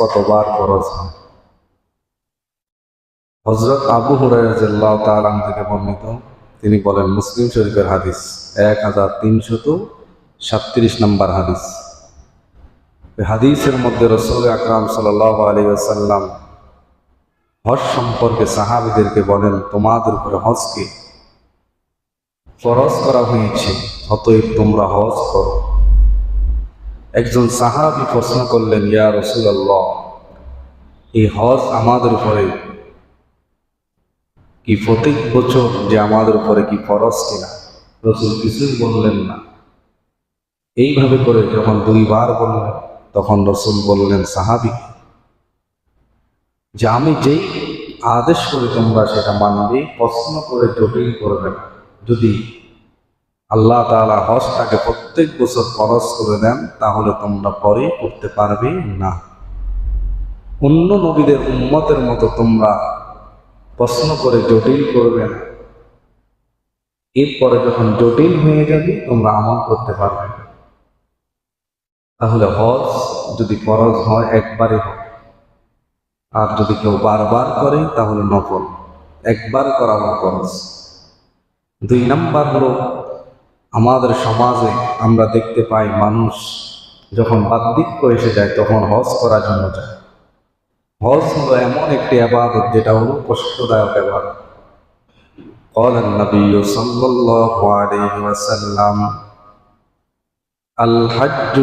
কতবার ফরজ হয়? হজরত আবু হুরাইরাহ তালাম থেকে বর্ণিত, তিনি বলেন, মুসলিম শরীফের হাদিস এক হাজার তিনশত সাতত্রিশ নম্বর হাদিস। হাদিসের মধ্যে রসুল আকরাম সাল আলী আসাল্লাম হজ সম্পর্কে সাহাবিদেরকে বলেন, তোমাদের উপরে হজকে ফরজ করা হয়েছে, অতএব তোমরা হজ করো। একজন সাহাবি প্রশ্ন করলেন, ইয়া রসুল আল্লাহ এই হজ আমাদের উপরে কি প্রত্যেক বছর যে আমাদের উপরে কি ফরজ কিনা? রসুল কিছুই বললেন না। এইভাবে করে যখন দুইবার বললেন, তখন রসুল বললেন, সাহাবি, যে আমি যেই আদেশ করি তোমরা সেটা মানবে, প্রশ্ন করে জটিল করবে যদি আল্লাহ তাআলা হজটাকে প্রত্যেক বছর খরচ করে দেন, তাহলে তোমরা পরে করতে পারবে না। অন্য নবীদের উম্মতের মতো তোমরা প্রশ্ন করে জটিল করবে না। এরপরে যখন জটিল হয়ে যাবে, তোমরা আমল করতে পারবে তাহলে হজ যদি ফরজ হয় একবারে হোক। আর যদি কেউ বারবার করে, তাহলে নফল। একবার করা ফরজ। দুই নাম্বার হলো আমাদের সমাজে আমরা দেখতে পাই মানুষ যখন বাদ্যিক্য এসে যায় তখন হজ করার জন্য যায় হজ হলো এমন একটি আবাদত যেটা হলো কষ্টদায়ক আবাদত قال النبي صلى الله عليه وسلم الحج